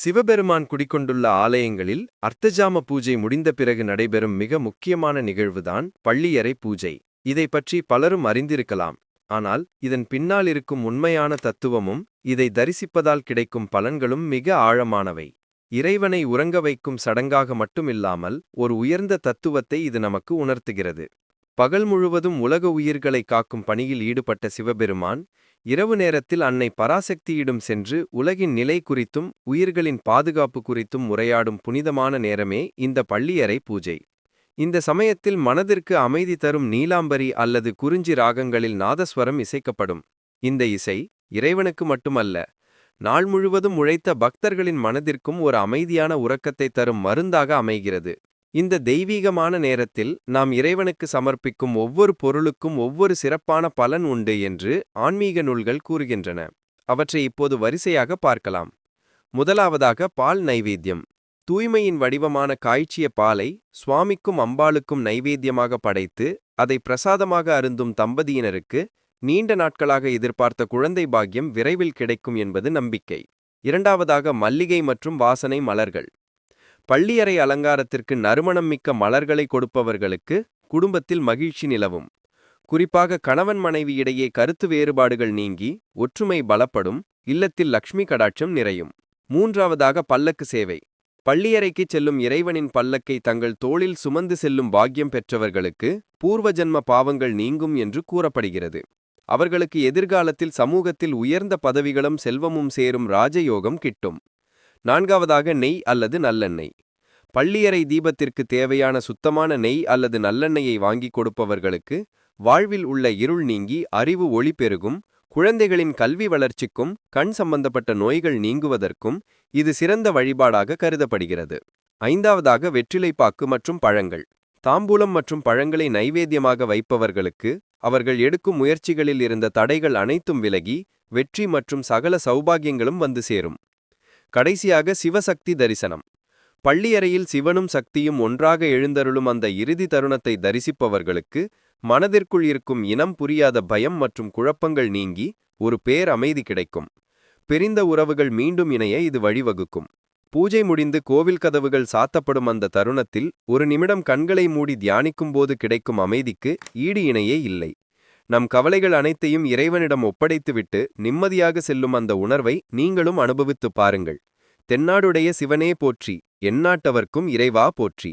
சிவபெருமான் குடிகொண்டுள்ள ஆலயங்களில் அர்த்தஜாம பூஜை முடிந்த பிறகு நடைபெறும் மிக முக்கியமான நிகழ்வுதான் பள்ளியறை பூஜை. இதை பற்றி பலரும் அறிந்திருக்கலாம். ஆனால் இதன் பின்னால் இருக்கும் உண்மையான தத்துவமும் இதை தரிசிப்பதால் கிடைக்கும் பலன்களும் மிக ஆழமானவை. இறைவனை உறங்க வைக்கும் சடங்காக மட்டுமில்லாமல் ஒரு உயர்ந்த தத்துவத்தை இது நமக்கு உணர்த்துகிறது. பகல் முழுவதும் உலக உயிர்களை காக்கும் பணியில் ஈடுபட்ட சிவபெருமான் இரவு நேரத்தில் அன்னை பராசக்தியிடம் சென்று உலகின் நிலை குறித்தும் உயிர்களின் பாதுகாப்பு குறித்தும் உரையாடும் புனிதமான நேரமே இந்த பள்ளியறை பூஜை. இந்த சமயத்தில் மனதிற்கு அமைதி தரும் நீலாம்பரி அல்லது குறிஞ்சி ராகங்களில் நாதஸ்வரம் இசைக்கப்படும். இந்த இசை இறைவனுக்கு மட்டுமல்ல நாள் முழுவதும் உழைத்த பக்தர்களின் மனதிற்கும் ஒரு அமைதியான உறக்கத்தை தரும் மருந்தாக அமைகிறது. இந்த தெய்வீகமான நேரத்தில் நாம் இறைவனுக்கு சமர்ப்பிக்கும் ஒவ்வொரு பொருளுக்கும் ஒவ்வொரு சிறப்பான பலன் உண்டு என்று ஆன்மீக நூல்கள் கூறுகின்றன. அவற்றை இப்போது வரிசையாக பார்க்கலாம். முதலாவதாக பால் நைவேத்தியம். தூய்மையின் வடிவமான காய்ச்சிய பாலை சுவாமிக்கும் அம்பாளுக்கும் நைவேத்தியமாக படைத்து அதை பிரசாதமாக அருந்தும் தம்பதியினருக்கு நீண்ட நாட்களாக எதிர்பார்த்த குழந்தை பாக்கியம் விரைவில் கிடைக்கும் என்பது நம்பிக்கை. இரண்டாவதாக மல்லிகை மற்றும் வாசனை மலர்கள். பள்ளியறை அலங்காரத்திற்கு நறுமணம் மிக்க மலர்களை கொடுப்பவர்களுக்கு குடும்பத்தில் மகிழ்ச்சி நிலவும். குறிப்பாக கணவன் மனைவி இடையே கருத்து வேறுபாடுகள் நீங்கி ஒற்றுமை பலப்படும் இல்லத்தில் லக்ஷ்மி கடாட்சம் நிறையும். மூன்றாவதாக பல்லக்கு சேவை. பள்ளியறைக்குச் செல்லும் இறைவனின் பல்லக்கை தங்கள் தோளில் சுமந்து செல்லும் பாக்கியம் பெற்றவர்களுக்கு பூர்வஜன்ம பாவங்கள் நீங்கும் என்று கூறப்படுகிறது. அவர்களுக்கு எதிர்காலத்தில் சமூகத்தில் உயர்ந்த பதவிகளும் செல்வமும் சேரும் ராஜயோகம் கிட்டும். நான்காவதாக நெய் அல்லது நல்லெண்ணெய். பள்ளியறை தீபத்திற்கு தேவையான சுத்தமான நெய் அல்லது நல்லெண்ணெயை வாங்கிக் கொடுப்பவர்களுக்கு வாழ்வில் உள்ள இருள் நீங்கி அறிவு ஒளி பெருகும் குழந்தைகளின் கல்வி வளர்ச்சிக்கும் கண் சம்பந்தப்பட்ட நோய்கள் நீங்குவதற்கும் இது சிறந்த வழிபாடாக கருதப்படுகிறது. ஐந்தாவதாக வெற்றிலைப்பாக்கு மற்றும் பழங்கள். தாம்பூலம் மற்றும் பழங்களை நைவேத்தியமாக வைப்பவர்களுக்கு அவர்கள் எடுக்கும் முயற்சிகளில் இருந்த தடைகள் அனைத்தும் விலகி வெற்றி மற்றும் சகல சௌபாகியங்களும் வந்து சேரும். கடைசியாக சிவசக்தி தரிசனம். பள்ளியறையில் சிவனும் சக்தியும் ஒன்றாக எழுந்தருளும் அந்த இறுதி தருணத்தை தரிசிப்பவர்களுக்கு மனதிற்குள் இருக்கும் இனம் புரியாத பயம் மற்றும் குழப்பங்கள் நீங்கி ஒரு பேர் அமைதி கிடைக்கும். பிரிந்த உறவுகள் மீண்டும் இணைய இது வழிவகுக்கும். பூஜை முடிந்து கோவில் கதவுகள் சாத்தப்படும் அந்த தருணத்தில் ஒரு நிமிடம் கண்களை மூடி தியானிக்கும்போது கிடைக்கும் அமைதிக்கு ஈடு இணையே இல்லை. நம் கவலைகள் அனைத்தையும் இறைவனிடம் ஒப்படைத்துவிட்டு நிம்மதியாக செல்லும் அந்த உணர்வை நீங்களும் அனுபவித்துப் பாருங்கள். தென்னாடுடைய சிவனே போற்றி எந்நாட்டவர்க்கும் இறைவா போற்றி.